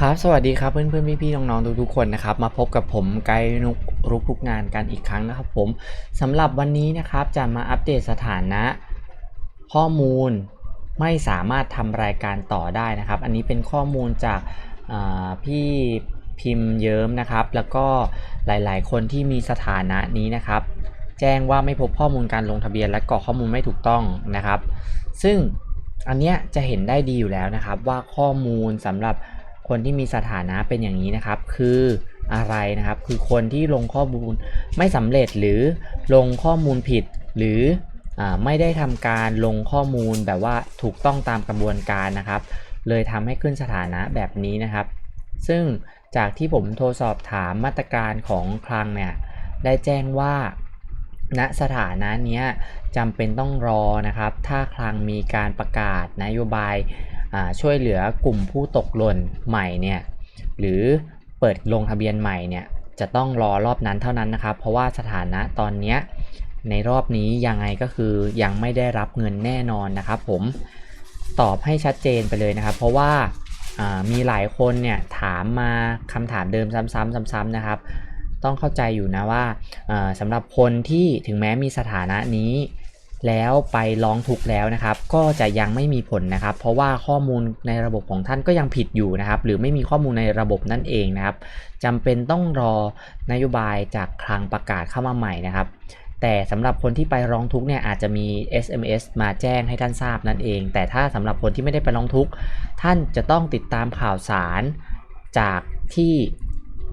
ครับสวัสดีครับเพื่อนเพื่อนพี่พี่ๆน้องๆทุกๆคนนะครับมาพบกับผมไกด์นุกรุกทุกงานกันอีกครั้งนะครับผมสำหรับวันนี้นะครับจะมาอัปเดตสถานะ ข้อมูลไม่สามารถทำรายการต่อได้นะครับ อันนี้เป็นข้อมูลจากพี่พิมพ์เยิ้มนะครับ แล้วก็หลายๆ คนที่มีสถานะนี้นะครับ แจ้งว่าไม่พบข้อมูลการลงทะเบียนและกรอกข้อมูลไม่ถูกต้องนะครับ ซึ่งอันเนี้ยจะเห็นได้ดีอยู่แล้วนะครับว่าข้อมูลสำหรับ คนที่มีสถานะเป็นอย่างนี้นะครับ คืออะไรนะครับ คือคนที่ลงข้อมูลไม่สำเร็จหรือลงข้อมูลผิดหรืออไม่ได้ทำการลงข้อมูลแบบว่าถูกต้องตามกระบวนการนะครับ เลยทำให้ขึ้นสถานะแบบนี้นะครับ ซึ่งจากที่ผมโทรสอบถามมาตรการของคลังเนี่ยได้แจ้งว่าณสถานะนี้จำเป็นต้องรอนะครับ ถ้าคลังมีการประกาศนโยบาย ช่วยเหลือกลุ่มผู้ตกหล่นใหม่เนี่ยหรือเปิดลงทะเบียนใหม่เนี่ยจะต้องรอรอบนั้นเท่านั้นนะครับ เพราะว่าสถานะตอนนี้ในรอบนี้ยังไงก็คือยังไม่ได้รับเงินแน่นอนนะครับ ผมตอบให้ชัดเจนไปเลยนะครับ เพราะว่ามีหลายคนเนี่ยถามมาคำถามเดิมซ้ำๆซ้ำๆนะครับ ต้องเข้าใจอยู่นะว่าสำหรับคนที่ถึงแม้มีสถานะนี้ แล้วไปร้องทุกข์แล้วนะครับ ก็จะยังไม่มีผลนะครับ เพราะว่าข้อมูลในระบบของท่านก็ยังผิดอยู่นะครับ หรือไม่มีข้อมูลในระบบนั่นเองนะครับจำเป็นต้องรอนโยบายจากคลังประกาศเข้ามาใหม่นะครับแต่สำหรับคนที่ไปร้องทุกข์เนี่ยอาจจะมี SMS มาแจ้งให้ท่านทราบนั่นเอง แต่ถ้าสำหรับคนที่ไม่ได้ไปร้องทุกข์ท่านจะต้องติดตามข่าวสารจากที่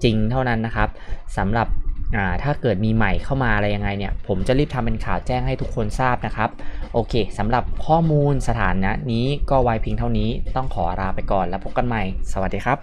จริงเท่านั้นนะครับสำหรับ ถ้าเกิดมีใหม่เข้ามาอะไรยังไงเนี่ยผมจะรีบทำเป็นข่าวแจ้งให้ทุกคนทราบนะครับ โอเคสำหรับข้อมูลสถานะนี้ก็ไว้เพียงเท่านี้ต้องขอลาไปก่อนแล้วพบกันใหม่ สวัสดีครับ